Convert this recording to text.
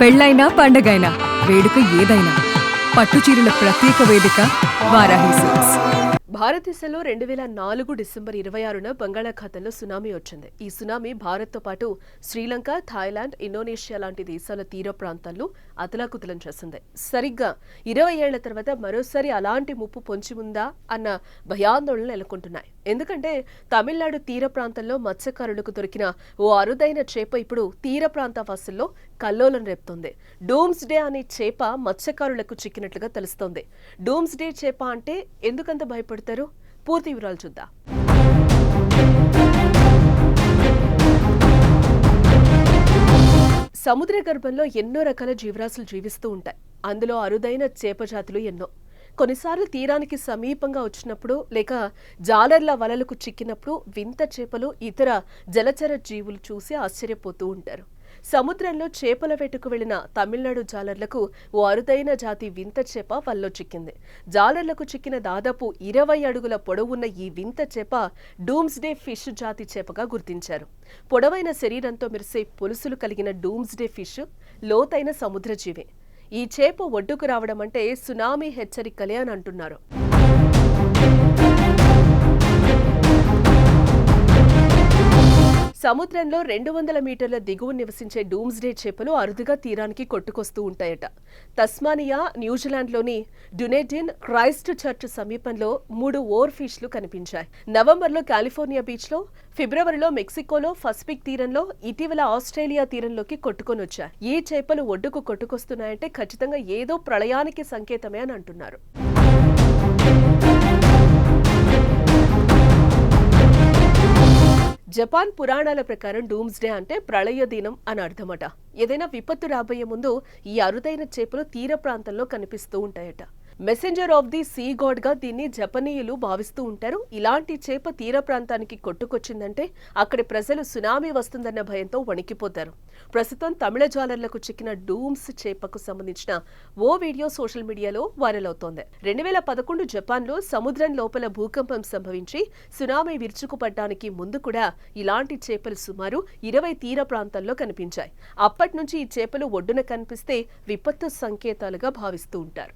పెళ్ళైనా పండగైనా వేడుక ఏదైనా పట్టుచీరల ప్రత్యేక వేదిక వారాహి సిల్క్స్. భారతదేశంలో రెండు వేల నాలుగు డిసెంబర్ ఇరవై ఆరున బంగాళాఖాతంలో సునామీ వచ్చింది. ఈ సునామీ భారత్తో పాటు శ్రీలంక థాయిలాండ్ ఇండోనేషియా లాంటి దేశాల తీర ప్రాంతాల్లో అతలాకుతలం చేసింది. సరిగ్గా ఇరవై ఏళ్ళ తర్వాత మరోసారి అలాంటి ముప్పు పొంచి ఉందా అన్న భయాందోళనలు నెలకొంటున్నాయి. ఎందుకంటే తమిళనాడు తీర ప్రాంతంలో మత్స్యకారులకు దొరికిన ఓ అరుదైన చేప ఇప్పుడు తీర ప్రాంత వాసుల్లో కల్లోలం రేపుతోంది. డూమ్స్ డే అనే చేప మత్స్యకారులకు చిక్కినట్లుగా తెలుస్తోంది. డూమ్స్ డే చేప అంటే ఎందుకంత భయపడతారు? పూర్తి వివరాలు చూద్దాం. సముద్ర గర్భంలో ఎన్నో రకాల జీవరాశులు జీవిస్తూ ఉంటాయి. అందులో అరుదైన చేప జాతులు ఎన్నో. కొన్నిసార్లు తీరానికి సమీపంగా వచ్చినప్పుడు లేక జాలర్ల వలలకు చిక్కినప్పుడు వింత చేపలు ఇతర జలచర జీవులు చూసి ఆశ్చర్యపోతూ ఉంటారు. సముద్రంలో చేపల వేటకు వెళ్ళిన తమిళనాడు జాలర్లకు ఓ అరుదైన జాతి వింత చేప వల్లో చిక్కింది. జాలర్లకు చిక్కిన దాదాపు ఇరవై అడుగుల పొడవున్న ఈ వింత చేప డూమ్స్ డే ఫిష్ జాతి చేపగా గుర్తించారు. పొడవైన శరీరంతో మెరిసే పులుసులు కలిగిన డూమ్స్ డే ఫిష్ లోతైన సముద్రజీవి. ఈ చేప ఒడ్డుకు రావడం అంటే సునామీ హెచ్చరికలే అని అంటున్నారు. సముద్రంలో రెండు వందల మీటర్ల దిగువ నివసించే డూమ్స్డే చేపలు అరుదుగా తీరానికి కొట్టుకొస్తూ ఉంటాయట. తస్మానియా న్యూజిలాండ్లోని డునెడిన్ క్రైస్ట్ చర్చ్ సమీపంలో మూడు ఓర్ ఫిష్లు కనిపించాయి. నవంబర్లో కాలిఫోర్నియా బీచ్లో ఫిబ్రవరిలో మెక్సికోలో పసిఫిక్ తీరంలో ఇటీవల ఆస్ట్రేలియా తీరంలోకి కొట్టుకొని వచ్చాయి. ఈ చేపలు ఒడ్డుకు కొట్టుకొస్తున్నాయంటే ఖచ్చితంగా ఏదో ప్రళయానికి సంకేతమే అని అంటున్నారు. జపాన్ పురాణాల ప్రకారం డూమ్స్ డే అంటే ప్రళయ దినం అని అర్థమట. ఏదైనా విపత్తు రాబోయే ముందు ఈ అరుదైన చేపలు తీర ప్రాంతంలో కనిపిస్తూ ఉంటాయట. మెసెంజర్ ఆఫ్ ది సీ గాడ్గా దీన్ని జపనీయులు భావిస్తూ ఉంటారు. ఇలాంటి చేప తీర ప్రాంతానికి కొట్టుకొచ్చిందంటే అక్కడి ప్రజలు సునామీ వస్తుందన్న భయంతో వణికిపోతారు. ప్రస్తుతం తమిళ జాలర్లకు చిక్కిన డూమ్స్ చేపకు సంబంధించిన ఓ వీడియో సోషల్ మీడియాలో వైరల్ అవుతోంది. రెండు వేల పదకొండు జపాన్లో సముద్రం లోపల భూకంపం సంభవించి సునామీ విరుచుకుపడ్డానికి ముందు కూడా ఇలాంటి చేపలు సుమారు ఇరవై తీర ప్రాంతాల్లో కనిపించాయి. అప్పటి నుంచి ఈ చేపలు ఒడ్డున కనిపిస్తే విపత్తు సంకేతాలుగా భావిస్తూ ఉంటారు.